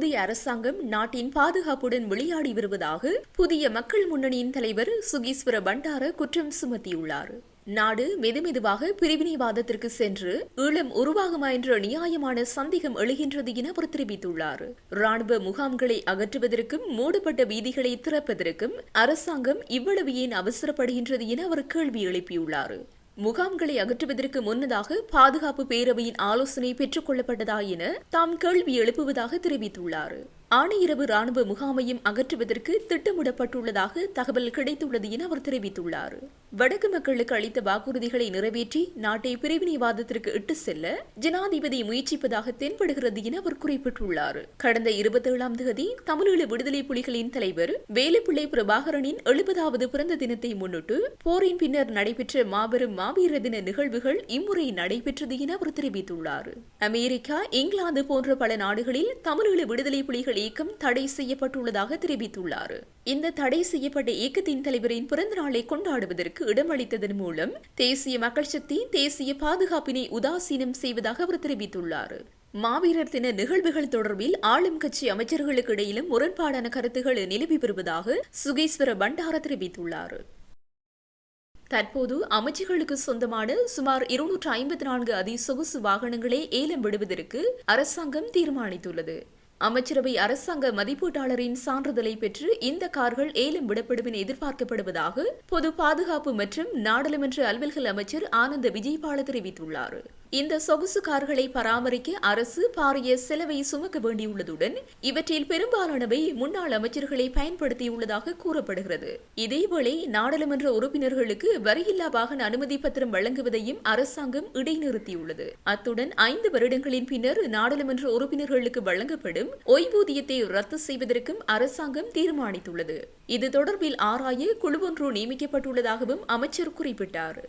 புதிய அரசாங்கம் நாட்டின் பாதுகாப்புடன் விளையாடி வருவதாக புதிய மக்கள் முன்னணியின் தலைவர் சுகீஸ்வர பண்டார குற்றம் சுமத்தியுள்ளார். நாடு மெதுமெதுவாக பிரிவினைவாதத்திற்கு சென்று ஈழம் உருவாகுமா என்ற நியாயமான சந்தேகம் எழுகின்றது என அவர் தெரிவித்துள்ளார். ராணுவ முகாம்களை அகற்றுவதற்கும் மூடப்பட்ட வீதிகளை திறப்பதற்கும் அரசாங்கம் இவ்வளவு ஏன் அவசரப்படுகின்றது என அவர் கேள்வி எழுப்பியுள்ளார். முகாம்களை அகற்றுவதற்கு முன்னதாக பாதுகாப்பு பேரவையின் ஆலோசனை பெற்றுக் கொள்ளப்பட்டதா என தாம் கேள்வி எழுப்புவதாக தெரிவித்துள்ளார். ஆணையிரவு ராணுவ முகாமையும் அகற்றுவதற்கு திட்டமிடப்பட்டுள்ளதாக தகவல் கிடைத்துள்ளது என அவர் தெரிவித்துள்ளார். வடக்கு மக்களுக்கு அளித்த வாக்குறுதிகளை நிறைவேற்றி நாட்டை பிரிவினைவாதத்திற்கு இட்டு செல்ல ஜனாதிபதி முயற்சிப்பதாக தென்படுகிறது என அவர் குறிப்பிட்டுள்ளார். கடந்த இருபத்தேழாம் தேதி தமிழீழ விடுதலை புலிகளின் தலைவர் வேலுப்பிள்ளை பிரபாகரனின் எழுபதாவது பிறந்த தினத்தை முன்னிட்டு போரின் பின்னர் நடைபெற்ற மாபெரும் மாவீர தின நிகழ்வுகள் இம்முறை நடைபெற்றது என அவர் தெரிவித்துள்ளார். அமெரிக்கா இங்கிலாந்து போன்ற பல நாடுகளில் தமிழீழ விடுதலை புலிகள் இயக்கம் தடை செய்யப்பட்டுள்ளதாக தெரிவித்துள்ளார். இந்த தடை செய்யப்பட்ட இயக்கத்தின் தலைவரின் பிறந்த நாளை கொண்டாடுவதற்கு இடமளித்ததன் மூலம் தேசிய மக்கள் சக்தி தேசிய பாதுகாப்பினை உதாசீனம் செய்வதாக அவர் தெரிவித்துள்ளார். மாவீரர் தின நிகழ்வுகள் தொடர்பில் ஆளும் கட்சி அமைச்சர்களுக்கு இடையிலும் முரண்பாடான கருத்துகள் நிலவி வருவதாக சுகேஸ்வர பண்டார தெரிவித்துள்ளார். தற்போது அமைச்சர்களுக்கு சொந்தமான சுமார் இருநூற்று ஐம்பத்தி நான்கு அதிசொகுசு வாகனங்களை ஏலம் விடுவதற்கு அரசாங்கம் தீர்மானித்துள்ளது. அமைச்சரவை அரசாங்க மதிப்பீட்டாளரின் சான்றிதழை பெற்று இந்த கார்கள் ஏலம் விடப்படும் என எதிர்பார்க்கப்படுவதாக பொது பாதுகாப்பு மற்றும் நாடாளுமன்ற அலுவல்கள் அமைச்சர் ஆனந்த விஜயபால தெரிவித்துள்ளார். இந்த சொகுசு கார்களை பராமரிக்க அரசு பாரிய செலவை சுமக்க வேண்டியுள்ளதுடன் இவற்றில் பெரும்பாலானவை முன்னாள் அமைச்சர்களை பயன்படுத்தியுள்ளதாக கூறப்படுகிறது. இதேவேளை நாடாளுமன்ற உறுப்பினர்களுக்கு வரியில்லா வாகன அனுமதி பத்திரம் வழங்குவதையும் அரசாங்கம் இடைநிறுத்தியுள்ளது. அத்துடன் ஐந்து வருடங்களின் பின்னர் நாடாளுமன்ற உறுப்பினர்களுக்கு வழங்கப்படும் ஓய்வூதியத்தை ரத்து செய்வதற்கும் அரசாங்கம் தீர்மானித்துள்ளது. இது தொடர்பில் ஆராய குழுவொன்று நியமிக்கப்பட்டுள்ளதாகவும் அமைச்சர் குறிப்பிட்டார்.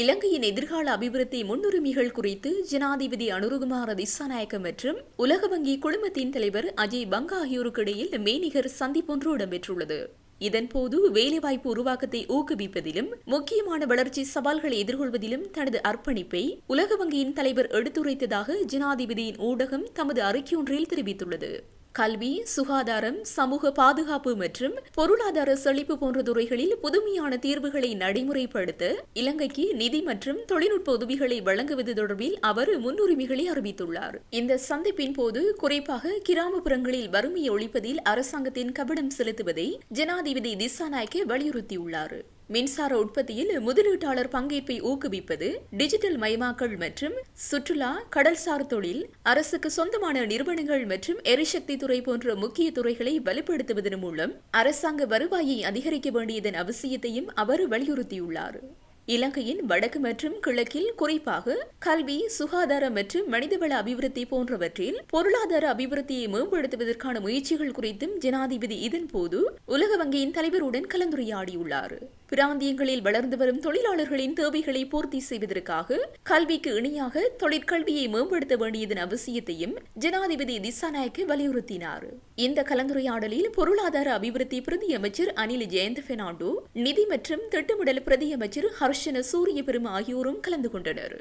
இலங்கையின் எதிர்கால அபிவிருத்தி முன்னுரிமைகள் குறித்து ஜனாதிபதி அனுருகுமார திசாநாயக்க மற்றும் உலக வங்கி குழுமத்தின் தலைவர் அஜய் பங்கா ஆகியோருக்கு இடையில் மெய்நிகர் சந்திப்பொன்று இடம்பெற்றுள்ளது. இதன்போது வேலைவாய்ப்பு உருவாக்கத்தை ஊக்குவிப்பதிலும் முக்கியமான வளர்ச்சி சவால்களை எதிர்கொள்வதிலும் தனது அர்ப்பணிப்பை உலக வங்கியின் தலைவர் எடுத்துரைத்ததாக ஜனாதிபதியின் ஊடகம் தமது அறிக்கையொன்றில் தெரிவித்துள்ளது. கல்வி சுகாதாரம் சமூக பாதுகாப்பு மற்றும் பொருளாதார செழிப்பு போன்ற துறைகளில் புதுமையான தீர்வுகளை நடைமுறைப்படுத்த இலங்கைக்கு நிதி மற்றும் தொழில்நுட்ப உதவிகளை வழங்குவது தொடர்பில் அவர் முன்னுரிமைகளை அறிவித்துள்ளார். இந்த சந்திப்பின் போது குறிப்பாக கிராமப்புறங்களில் வறுமையை ஒழிப்பதில் அரசாங்கத்தின் கவனம் செலுத்துவதை ஜனாதிபதி திசாநாயக்கே வலியுறுத்தியுள்ளார். மின்சார உற்பத்தியில் முதலீட்டாளர் பங்கேற்பை ஊக்குவிப்பது டிஜிட்டல் மயமாக்கல் மற்றும் சுற்றுலா கடல்சார் தொழில் அரசுக்கு சொந்தமான நிறுவனங்கள் மற்றும் எரிசக்தி துறை போன்ற முக்கிய துறைகளை வலுப்படுத்துவதன் மூலம் அரசாங்க வருவாயை அதிகரிக்க வேண்டியதன் அவசியத்தையும் அவர் வலியுறுத்தியுள்ளார். இலங்கையின் வடக்கு மற்றும் கிழக்கில் குறிப்பாக கல்வி சுகாதாரம் மற்றும் மனிதவள அபிவிருத்தி போன்றவற்றில் பொருளாதார அபிவிருத்தியை மேம்படுத்துவதற்கான முயற்சிகள் குறித்தும் ஜனாதிபதி இதன்போது உலக வங்கியின் தலைவருடன் கலந்துரையாடியுள்ளார். பிராந்தியங்களில் வளர்ந்து வரும் தொழிலாளர்களின் தேவைகளை பூர்த்தி செய்வதற்காக கல்விக்கு இணையாக தொழிற்கல்வியை மேம்படுத்த வேண்டியதன் அவசியத்தையும் ஜனாதிபதி திசாநாயக்க வலியுறுத்தினார். இந்த கலந்துரையாடலில் பொருளாதார அபிவிருத்தி பிரதி அமைச்சர் அனில் ஜெயந்த் பெர்னாண்டோ நிதி மற்றும் திட்டமிடல் பிரதி அமைச்சர் ஹர்ஷன சூரிய பெருமா ஆகியோரும் கலந்து கொண்டனர்.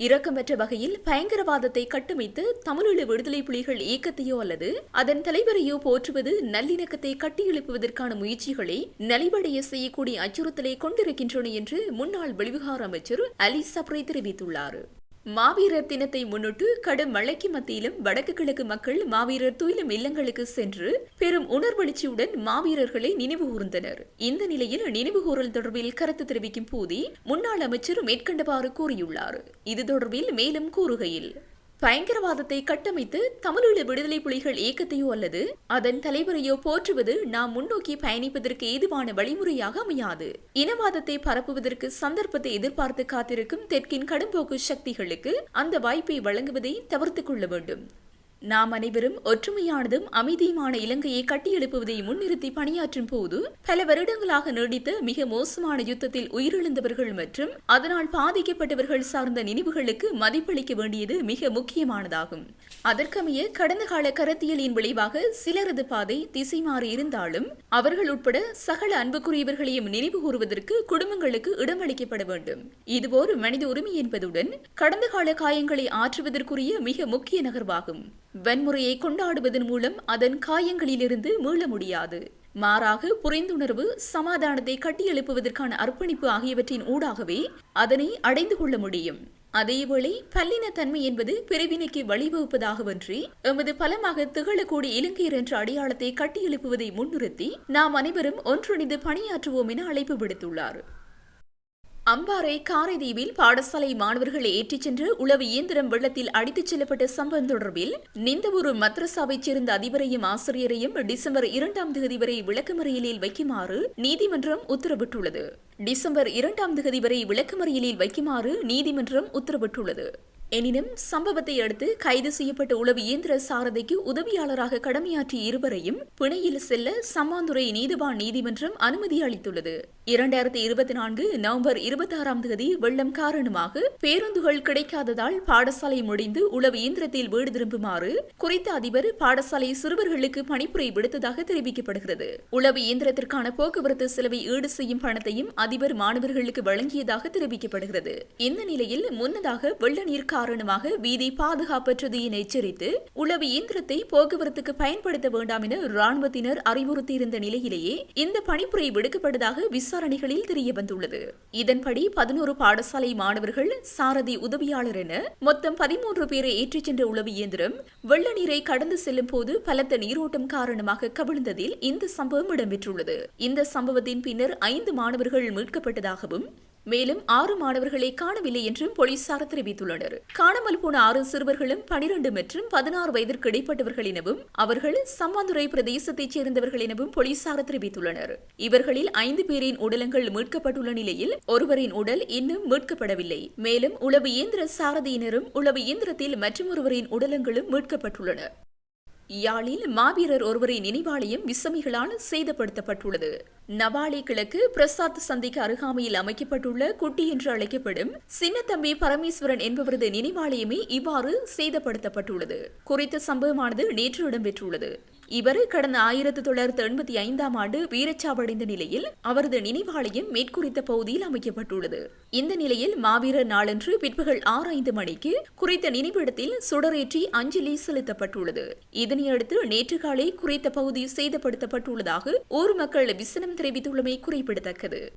இரக்கமற்ற வகையில் பயங்கரவாதத்தை கட்டமைத்து தமிழீழ விடுதலை புலிகள் இயக்கத்தையோ அல்லது அதன் தலைவரையோ போற்றுவது நல்லிணக்கத்தை கட்டியெழுப்புவதற்கான முயற்சிகளை நலிவடைய செய்யக்கூடிய அச்சுறுத்தலை கொண்டிருக்கின்றன என்று முன்னாள் வெளிவிகார அமைச்சர் அலி சப்ரே தெரிவித்துள்ளார். மாவீரர் தினத்தை முன்னிட்டு கடும் மழைக்கு மத்தியிலும் வடக்கு கிழக்கு மக்கள் மாவீரர் துயிலும் இல்லங்களுக்கு சென்று பெரும் உணர்வெழுச்சியுடன் மாவீரர்களை நினைவு கூர்ந்தனர். இந்த நிலையில் நினைவுகூரல் தொடர்பில் கருத்து தெரிவிக்கும் போதே முன்னாள் அமைச்சர் மேற்கண்டவாறு கூறியுள்ளார். இது தொடர்பில் மேலும் கூறுகையில் பயங்கரவாதத்தை கட்டமைத்து தமிழீழ விடுதலை புலிகள் இயக்கத்தையோ அல்லது அதன் தலைவரையோ போற்றுவது நாம் முன்னோக்கி பயணிப்பதற்கு ஏதுவான வழிமுறையாக அமையாது. இனவாதத்தை பரப்புவதற்கு சந்தர்ப்பத்தை எதிர்பார்த்து காத்திருக்கும் தெற்கின் கடும்போக்கு சக்திகளுக்கு அந்த வாய்ப்பை வழங்குவதை தவிர்த்துக் கொள்ள வேண்டும். நாம் அனைவரும் ஒற்றுமையானதும் அமைதியுமான இலங்கையை கட்டியெழுப்புவதை முன்னிறுத்தி பணியாற்றும் போது பல வருடங்களாக நீடித்த மிக மோசமான யுத்தத்தில் உயிரிழந்தவர்கள் மற்றும் அதனால் பாதிக்கப்பட்டவர்கள் சார்ந்த நினைவுகளுக்கு மதிப்பளிக்க வேண்டியது மிக முக்கியமானதாகும். அதற்கமைய கடந்த கால கருத்தியலின் விளைவாக சிலரது பாதை திசை மாறி இருந்தாலும் அவர்கள் உட்பட சகல அன்புக்குரியவர்களையும் நினைவு கூறுவதற்கு குடும்பங்களுக்கு இடமளிக்கப்பட வேண்டும். இதுவோர் மனித உரிமை என்பதுடன் கடந்த கால காயங்களை ஆற்றுவதற்குரிய மிக முக்கிய நகர்வாகும். வன்முறையை கொண்டாடுவதன் மூலம் அதன் காயங்களிலிருந்து மீள முடியாது. மாறாக புரிந்துணர்வு சமாதானத்தை கட்டியெழுப்புவதற்கான அர்ப்பணிப்பு ஆகியவற்றின் ஊடாகவே அதனை அடைந்து கொள்ள முடியும். அதேவேளை பல்லினத்தன்மை என்பது பிரிவினைக்கு வழிவகுப்பதாகவன்றி எமது பலமாக திகழக்கூடிய இலங்கையர் என்ற அடையாளத்தை கட்டியெழுப்புவதை முன்னிறுத்தி நாம் அனைவரும் ஒன்றிணைந்து பணியாற்றுவோம் என அழைப்பு விடுத்துள்ளார். அம்பாறை காரைதீவில் பாடசாலை மாணவர்களை ஏற்றிச் சென்று உளவு இயந்திரம் வெள்ளத்தில் அடித்துச் செல்லப்பட்ட சம்பவம் தொடர்பில் நிந்தவூர் மத்ரசாவைச் சேர்ந்த அதிபரையும் ஆசிரியரையும் டிசம்பர் இரண்டாம் தேதி வரை விளக்கமறியலில் வைக்குமாறு நீதிமன்றம் உத்தரவிட்டுள்ளது. டிசம்பர் இரண்டாம் தேதி வரை விளக்கமறியலில் வைக்குமாறு நீதிமன்றம் உத்தரவிட்டுள்ளது. எனினும் சம்பவத்தை அடுத்து கைது செய்யப்பட்ட உளவு இயந்திர சாரதிக்கு உதவியாளராக கடமையாற்றிய இருவரையும் பிணையில் செல்ல சம்மாந்துறை நீதிவான் நீதிமன்றம் அனுமதி அளித்துள்ளது. இரண்டாயிரத்தி இருபத்தி நான்கு நவம்பர் இருபத்தி ஆறாம் தேதி வெள்ளம் காரணமாக பேருந்துகள் கிடைக்காததால் பாடசாலை முடிந்து உளவு இயந்திரத்தில் வீடு திரும்புமாறு குறித்த அதிபர் பாடசாலை சிறுவர்களுக்கு பணிப்புரை விடுத்ததாக தெரிவிக்கப்படுகிறது. உளவு இயந்திரத்திற்கான போக்குவரத்து செலவை ஈடு செய்யும் பணத்தையும் அதிபர் மாணவர்களுக்கு வழங்கியதாக தெரிவிக்கப்படுகிறது. இந்த நிலையில் முன்னதாக வெள்ள நீர் காரணமாக வீதி பாதுகாப்பற்றது என எச்சரித்து உளவு இயந்திரத்தை போக்குவரத்துக்கு பயன்படுத்த வேண்டாம் என ராணுவத்தினர் அறிவுறுத்தியிருந்த நிலையிலேயே இந்த பணிப்புரை விடுக்கப்பட்டதாக விசாரணைகளில் தெரியவந்துள்ளது இதன்படி பதினோரு பாடசாலை மாணவர்கள் சாரதி உதவியாளர் என மொத்தம் பதிமூன்று பேரை ஏற்றிச் சென்ற உளவு இயந்திரம் வெள்ள நீரை கடந்து செல்லும் போது பலத்த நீரோட்டம் காரணமாக கவிழ்ந்ததில் இந்த சம்பவம் இடம்பெற்றுள்ளது. இந்த சம்பவத்தின் பின்னர் ஐந்து மாணவர்கள் மீட்கப்பட்டதாகவும் மேலும் ஆறு மாணவர்களை காணவில்லை என்றும் போலீசார் தெரிவித்துள்ளனர். காணாமல் போன ஆறு சிறுவர்களும் பனிரெண்டு மற்றும் பதினாறு வயதிற்கு இடைப்பட்டவர்கள் எனவும் அவர்கள் சம்மாந்துறை பிரதேசத்தைச் சேர்ந்தவர்கள் எனவும் போலீசார் தெரிவித்துள்ளனர். இவர்களில் ஐந்து பேரின் உடலங்கள் மீட்கப்பட்டுள்ள நிலையில் ஒருவரின் உடல் இன்னும் மீட்கப்படவில்லை. மேலும் உளவு இயந்திர சாரதியினரும் உளவு இயந்திரத்தில் மற்றொருவரின் உடலங்களும் மீட்கப்பட்டுள்ளன யாழில் மாவீரர் ஒருவரின் நினைவாலயம் விசமிகளால் சேதப்படுத்தப்பட்டுள்ளது. நவாலி கிழக்கு பிரசாத் சந்திக்கு அருகாமையில் அமைக்கப்பட்டுள்ள குட்டி என்று அழைக்கப்படும் சின்னத்தம்பி பரமேஸ்வரன் என்பவரது நினைவாலயமே இவ்வாறு சேதப்படுத்தப்பட்டுள்ளது. குறித்த சம்பவமானது நேற்று இடம்பெற்றுள்ளது. இவர் கடந்த ஆயிரத்தி தொள்ளாயிரத்தி எண்பத்தி ஐந்தாம் ஆண்டு வீரச்சாவடைந்த நிலையில் அவரது நினைவாலயம் மேற்குறித்த பகுதியில் அமைக்கப்பட்டுள்ளது. இந்த நிலையில் மாவீரர் நாளன்று பிற்பகல் ஆறு ஐந்து மணிக்கு குறித்த நினைவிடத்தில் சுடரேற்றி அஞ்சலி செலுத்தப்பட்டுள்ளது. இதனையடுத்து நேற்று காலை குறித்த பகுதி சேதப்படுத்தப்பட்டுள்ளதாக ஊர் மக்கள் விசனம் தெரிவித்துள்ளமை குறிப்பிடத்தக்கது.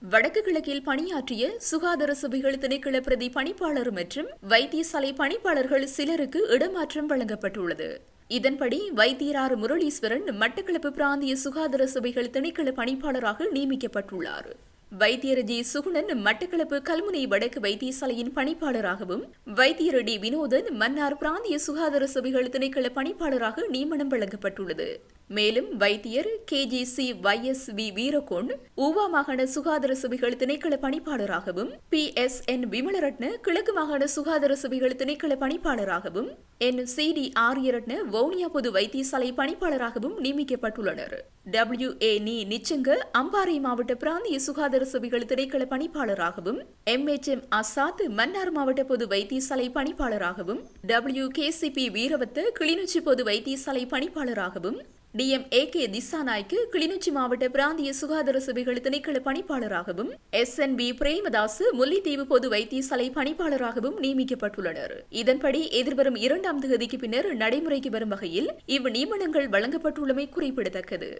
வடக்கு கிழக்கில் பணியாற்றிய சுகாதார சபைகள் திணைக்கள பிரதி பணிப்பாளர் மற்றும் வைத்தியசாலை பணிப்பாளர்கள் சிலருக்கு இடமாற்றம் வழங்கப்பட்டுள்ளது. இதன்படி வைத்தியரார் முரளீஸ்வரன் மட்டக்களப்பு பிராந்திய சுகாதார சபைகள் திணைக்கள பணிப்பாளராக நியமிக்கப்பட்டுள்ளார். வைத்தியர் ஜி. சுகுணன் மட்டக்களப்பு கல்முனை வடக்கு வைத்தியசாலையின் பணிப்பாளராகவும் வைத்தியர் டி. வினோதன் மன்னார் பிராந்திய சுகாதார சபைகள் திணைக்கள பணிப்பாளராக நியமனம் வழங்கப்பட்டுள்ளது. மேலும் வைத்தியர் K G C S V Weerakoon Uva மாகாண சுகாதார சபைகள் திணைக்கள பணிப்பாளராகவும் பி எஸ் என் விமலரட்ன கிழக்கு மாகாண சுகாதார சபைகள் திணைக்கள பணிப்பாளராகவும் N C D Ariyaratne Vavuniya பொது வைத்தியசாலை பணிப்பாளராகவும் நியமிக்கப்பட்டுள்ளனர். டபிள்யூ ஏ நீ நிச்சங்க அம்பாறை மாவட்ட பிராந்திய சுகாதார சபைகள் திணைக்கள பணிப்பாளராகவும் M H M Asad Mannar மாவட்ட பொது வைத்தியசாலை பணிப்பாளராகவும் W K C P Weerawatta Kilinochchi பொது வைத்தியசாலை பணிப்பாளராகவும் DM A K Dissanayake Kilinochchi மாவட்ட பிராந்திய சுகாதார சபைகள் திணைக்கள பணிப்பாளராகவும் S N P Premadasa Mullaitivu பொது வைத்தியசாலை பணிப்பாளராகவும் நியமிக்கப்பட்டுள்ளனர் இதன்படி எதிர்வரும் இரண்டாம் தேதிக்கு பின்னர் நடைமுறைக்கு வரும் வகையில் இவ் நியமனங்கள் வழங்கப்பட்டுள்ளமை குறிப்பிடத்தக்கது.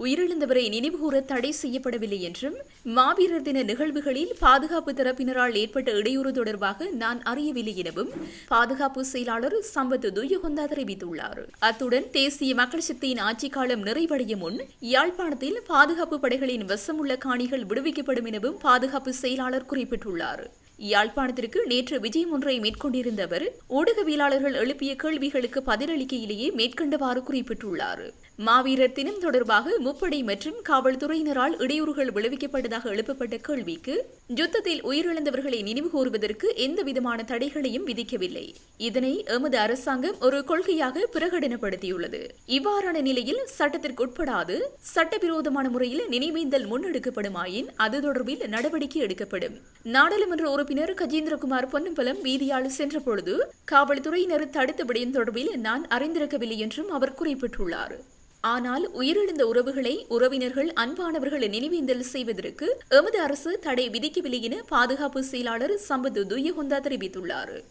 உயிரிழந்தவரை நினைவுகூர தடை செய்யப்படவில்லை என்றும் மாவீரர் தின நிகழ்வுகளில் பாதுகாப்பு தரப்பினரால் ஏற்பட்ட இடையூறு தொடர்பாக நான் அறியவில்லை எனவும் பாதுகாப்பு செயலாளர் சம்பத் துயகொந்தா தெரிவித்துள்ளார். அத்துடன் தேசிய மக்கள் சக்தியின் ஆட்சிக் காலம் நிறைவடைய முன் யாழ்ப்பாணத்தில் பாதுகாப்பு படைகளின் வசமுள்ள காணிகள் விடுவிக்கப்படும் எனவும் பாதுகாப்பு செயலாளர் குறிப்பிட்டுள்ளார். யாழ்ப்பாணத்திற்கு நேற்று விஜயம் ஒன்றை மேற்கொண்டிருந்த அவர் ஊடகவியலாளர்கள் எழுப்பிய கேள்விகளுக்கு பதிலளிக்கையிலேயே மேற்கண்டவாறு குறிப்பிட்டுள்ளார். மாவீரர் தினம் தொடர்பாக முப்படை மற்றும் காவல்துறையினரால் இடையூறுகள் விளைவிக்கப்பட்டதாக எழுப்பப்பட்ட கேள்விக்கு யுத்தத்தில் உயிரிழந்தவர்களை நினைவு கூறுவதற்கு எந்த விதமான தடைகளையும் விதிக்கவில்லை. இதனை எமது அரசாங்கம் ஒரு கொள்கையாக பிரகடனப்படுத்தியுள்ளது. இவ்வாறான நிலையில் சட்டத்திற்கு உட்படாது சட்டவிரோதமான முறையில் நினைவேந்தல் முன்னெடுக்கப்படுமாயின் அது தொடர்பில் நடவடிக்கை எடுக்கப்படும். நாடாளுமன்ற உறுப்பினர் கஜேந்திரகுமார் பொன்னம்பலம் வீதியால் சென்றபொழுது காவல்துறையினர் தடுத்த விடயம் தொடர்பில் நான் அறிந்திருக்கவில்லை என்றும் அவர் குறிப்பிட்டுள்ளார். ஆனால் உயிரிழந்த உறவுகளை உறவினர்கள் அன்பானவர்கள் நினைவேந்தல் செய்வதற்கு எமது அரசு தடை விதிக்கவில்லை என பாதுகாப்பு செயலாளர் சம்பத் துயஹொந்தா தெரிவித்துள்ளார்.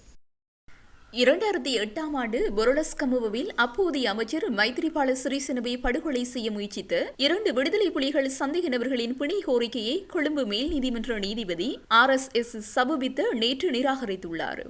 இரண்டாயிரத்தி எட்டாம் ஆண்டு பொருளஸ்கமுவில் அப்போதைய அமைச்சர் மைத்ரிபால சிறிசேனவை படுகொலை செய்ய முயற்சித்த இரண்டு விடுதலை புலிகள் சந்தேக நபர்களின் பிணை கோரிக்கையை கொழும்பு மேல் நீதிமன்ற நீதிபதி ஆர் எஸ் எஸ் சபுபித்த நேற்று நிராகரித்துள்ளார்.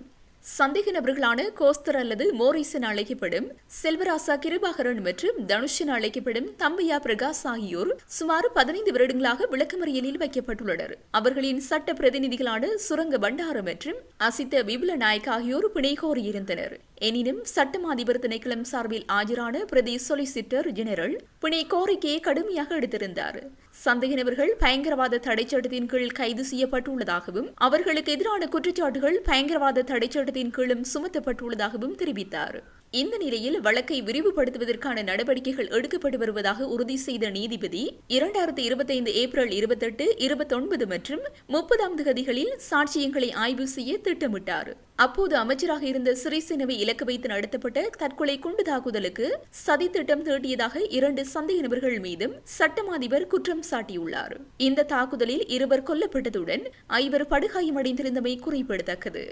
சந்தேக நபர்களான கோஸ்தர் அல்லது மோரிஸ் என அழைக்கப்படும் செல்வராசா கிருபாகரன் மற்றும் தனுஷ் என அழைக்கப்படும் தம்பையா பிரகாஷ் ஆகியோர் சுமார் பதினைந்து வருடங்களாக விளக்கமறியலில் வைக்கப்பட்டுள்ளனர். அவர்களின் சட்ட பிரதிநிதிகளான சுரங்க பண்டாரம் மற்றும் அசித்த விபுல நாயக் ஆகியோர் பிணை கோரியிருந்தனர் எனினும் சட்டம் அதிபர் திணைக்களம் சார்பில் ஆஜரான பிரதி சொலிசிட்டர் ஜெனரல் பிணை கோரிக்கையை கடுமையாக எடுத்திருந்தார். சந்தேக நபர்கள் பயங்கரவாத தடைச்சட்டத்தின் கீழ் கைது செய்யப்பட்டுள்ளதாகவும் அவர்களுக்கு எதிரான குற்றச்சாட்டுகள் பயங்கரவாத தடைச்சட்டத்தின் கீழும் சுமத்தப்பட்டுள்ளதாகவும் தெரிவித்தார். இந்த நிலையில் வழக்கை விரிவுபடுத்துவதற்கான நடவடிக்கைகள் எடுக்கப்பட்டு வருவதாக உறுதி செய்த நீதிபதி இரண்டாயிரத்தி இருபத்தைந்து ஏப்ரல் இருபத்தெட்டு இருபத்தொன்பது மற்றும் முப்பதாம் தேதிகளில் சாட்சியங்களை ஆய்வு செய்ய திட்டமிட்டார். அப்போது அமைச்சராக இருந்த சிறிசேனவை இலக்கு வைத்து நடத்தப்பட்ட தற்கொலை குண்டு தாக்குதலுக்கு சதி திட்டம் தீட்டியதாக இரண்டு சந்தேக நபர்கள் மீதும் சட்டம் அதிபர் குற்றம் சாட்டியுள்ளார். இந்த தாக்குதலில் இருவர் கொல்லப்பட்டதுடன் ஐவர் படுகாயமடைந்திருந்தமை குறிப்பிடத்தக்கது.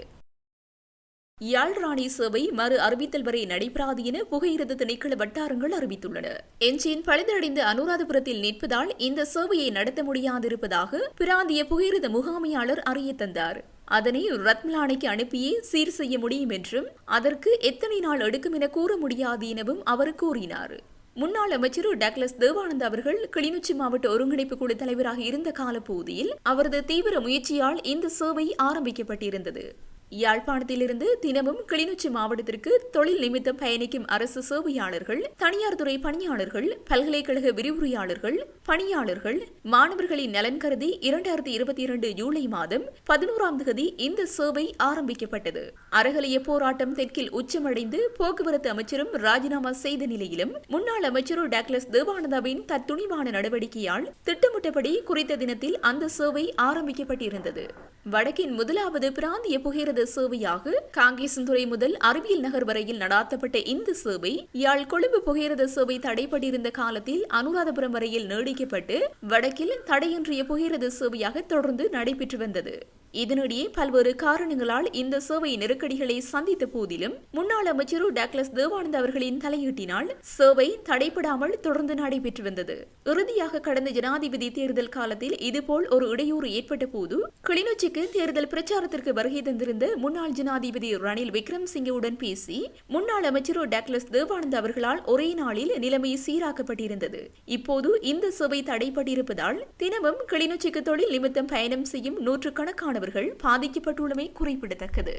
யாழ் ராணி சேவை மறு அறிவித்தல் வரை நடைபெறாது என புகையிரத திணைக்கள வட்டாரங்கள் அறிவித்துள்ளன. எஞ்சின் பழுதடைந்த அனுராதபுரத்தில் நிற்பதால் இந்த சேவையை நடத்த முடியாதிருப்பதாக பிராந்திய புகையிரத முகாமையாளர் அறிய தந்தார். அதனை ரத்மலானைக்கு அனுப்பியே சீர் செய்ய முடியும் என்றும் அதற்கு எத்தனை நாள் எடுக்கும் என கூற முடியாது எனவும் அவர் கூறினார். முன்னாள் அமைச்சர் டக்லஸ் தேவானந்த் அவர்கள் கிளிநொச்சி மாவட்ட ஒருங்கிணைப்பு குழு தலைவராக இருந்த காலப்பகுதியில் அவரது தீவிர முயற்சியால் இந்த சேவை ஆரம்பிக்கப்பட்டிருந்தது. யாழ்ப்பாணத்திலிருந்து தினமும் கிளிநொச்சி மாவட்டத்திற்கு தொழில் நிமித்தம் பயணிக்கும் அரசு சேவையாளர்கள் தனியார் துறை பணியாளர்கள் பல்கலைக்கழக விரிவுரையாளர்கள் பணியாளர்கள் மாணவர்களின் நலன் கருதி இரண்டாயிரத்தி இருபத்தி இரண்டு ஜூலை மாதம் பதினோராம் தேதி இந்த சேவை ஆரம்பிக்கப்பட்டது. அறகலைய போராட்டம் தெற்கில் உச்சமடைந்து போக்குவரத்து அமைச்சரும் ராஜினாமா செய்த நிலையிலும் முன்னாள் அமைச்சர் டாக்லஸ் தேவானந்தாவின் தத்துணிவான நடவடிக்கையால் திட்டமிட்டபடி குறித்த தினத்தில் அந்த சேவை ஆரம்பிக்கப்பட்டிருந்தது. வடக்கின் முதலாவது பிராந்திய புகையிரத சேவையாக காங்கேசந்துறை முதல் அறிவியல் நகர் வரையில் நடாத்தப்பட்ட இந்த சேவை யாழ் கொழும்பு புகையிரத சேவை தடைப்பட்டிருந்த காலத்தில் அனுராதபுரம் வரையில் நீடிக்கப்பட்டு வடக்கில் தடையின்றிய புகையிரத சேவையாக தொடர்ந்து நடைபெற்று வந்தது. இதனிடையே பல்வேறு காரணங்களால் இந்த சேவை நெருக்கடிகளை சந்தித்த போதிலும் முன்னாள் அமைச்சர் டாக்லஸ் தேவானந்த் அவர்களின் தலையீட்டினால் சேவை தடைப்படாமல் தொடர்ந்து நடைபெற்று வந்தது இறுதியாக கடந்த ஜனாதிபதி தேர்தல் காலத்தில் இதுபோல் ஒரு இடையூறு ஏற்பட்ட போது கிளிநொச்சிக்கு தேர்தல் பிரச்சாரத்திற்கு வருகை தந்திருந்த முன்னாள் ஜனாதிபதி ரணில் விக்ரம் சிங்கவுடன் பேசி முன்னாள் அமைச்சர் டாக்லஸ் தேவானந்த் அவர்களால் ஒரே நாளில் நிலைமை சீராக்கப்பட்டிருந்தது. இப்போது இந்த சேவை தடைப்பட்டிருப்பதால் தினமும் கிளிநொச்சிக்கு தொழில் நிமித்தம் பயணம் செய்யும் நூற்றுக்கணக்கானவர் மாணவர்கள் பாதிக்கப்பட்டுள்ளமை குறிப்பிடத்தக்கது.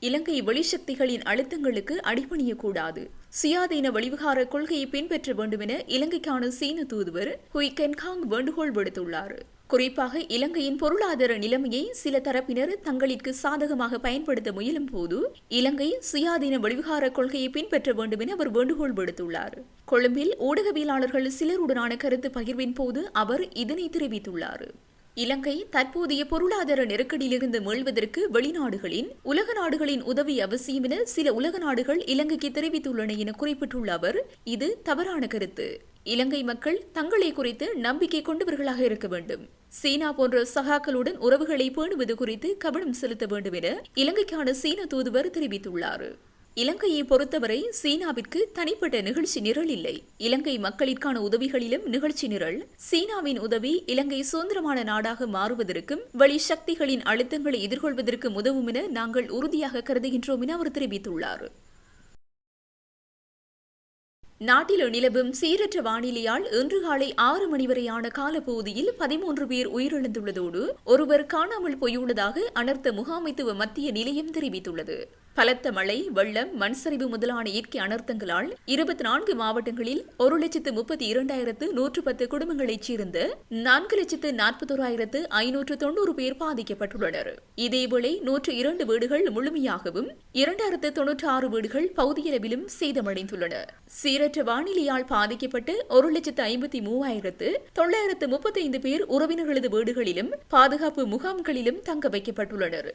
இலங்கை வெளிசக்திகளின் அழுத்தங்களுக்கு அடிபணியக்கூடாது. சுயாதீன வெளிவிகார கொள்கையை பின்பற்ற வேண்டும் என இலங்கைக்கான சீன தூதுவர் ஹுய் கென்காங் வேண்டுகோள் விடுத்துள்ளார். குறிப்பாக இலங்கையின் பொருளாதார நிலைமையை சில தரப்பினர் தங்களிற்கு சாதகமாக பயன்படுத்த முயலும் போது இலங்கை சுயாதீன வெளிவிகார கொள்கையை பின்பற்ற வேண்டும் என அவர் வேண்டுகோள் விடுத்துள்ளார். கொழும்பில் ஊடகவியலாளர்கள் சிலருடனான கருத்து பகிர்வின் போது அவர் இதனை தெரிவித்துள்ளார். இலங்கை தற்போதைய பொருளாதார நெருக்கடியிலிருந்து மீள்வதற்கு வெளிநாடுகளின் உலக நாடுகளின் உதவி அவசியம் என சில உலக நாடுகள் இலங்கைக்கு தெரிவித்துள்ளன என குறிப்பிட்டுள்ள அவர் இது தவறான கருத்து. இலங்கை மக்கள் தங்களை குறித்து நம்பிக்கை கொண்டவர்களாக இருக்க வேண்டும். சீனா போன்ற சகாக்களுடன் உறவுகளை பேணுவது குறித்து கவனம் செலுத்த வேண்டும் என இலங்கைக்கான சீன தூதுவர் தெரிவித்துள்ளார். இலங்கையை பொறுத்தவரை சீனாவிற்கு தனிப்பட்ட நிகழ்ச்சி நிரல் இல்லை. இலங்கை மக்களிற்கான உதவிகளிலும் நிகழ்ச்சி நிரல். சீனாவின் உதவி இலங்கை சுதந்திரமான நாடாக மாறுவதற்கும் வெளி சக்திகளின் அழுத்தங்களை எதிர்கொள்வதற்கும் உதவும் என நாங்கள் உறுதியாக கருதுகின்றோம் என அவர் தெரிவித்துள்ளார். நாட்டில் நிலவும் சீரற்ற வானிலையால் இன்று காலை ஆறு மணி வரையான காலப்பகுதியில் பதிமூன்று பேர் உயிரிழந்துள்ளதோடு ஒருவர் காணாமல் போயுள்ளதாக அனர்த்த முகாமைத்துவ மத்திய நிலையம் தெரிவித்துள்ளது. பலத்த மழை வெள்ளம் மண்சரிவு முதலான இயற்கை அனர்த்தங்களால் இருபத்தி நான்கு மாவட்டங்களில் ஒரு லட்சத்து முப்பத்தி இரண்டாயிரத்து நூற்று பத்து குடும்பங்களைச் சேர்ந்த நான்கு லட்சத்து நாற்பத்தோராயிரத்து ஐநூற்று தொன்னூறு பேர் பாதிக்கப்பட்டுள்ளனர். இதேவேளை நூற்று இரண்டு வீடுகள் முழுமையாகவும் இரண்டாயிரத்து தொன்னூற்றி ஆறு வீடுகள் பகுதியளவிலும் சேதமடைந்துள்ளன. சீரற்ற வானிலையால் பாதிக்கப்பட்டு ஒரு லட்சத்து ஐம்பத்தி மூவாயிரத்து தொள்ளாயிரத்து முப்பத்தைந்து பேர் உறவினர்களது வீடுகளிலும் பாதுகாப்பு முகாம்களிலும் தங்க வைக்கப்பட்டுள்ளனர்.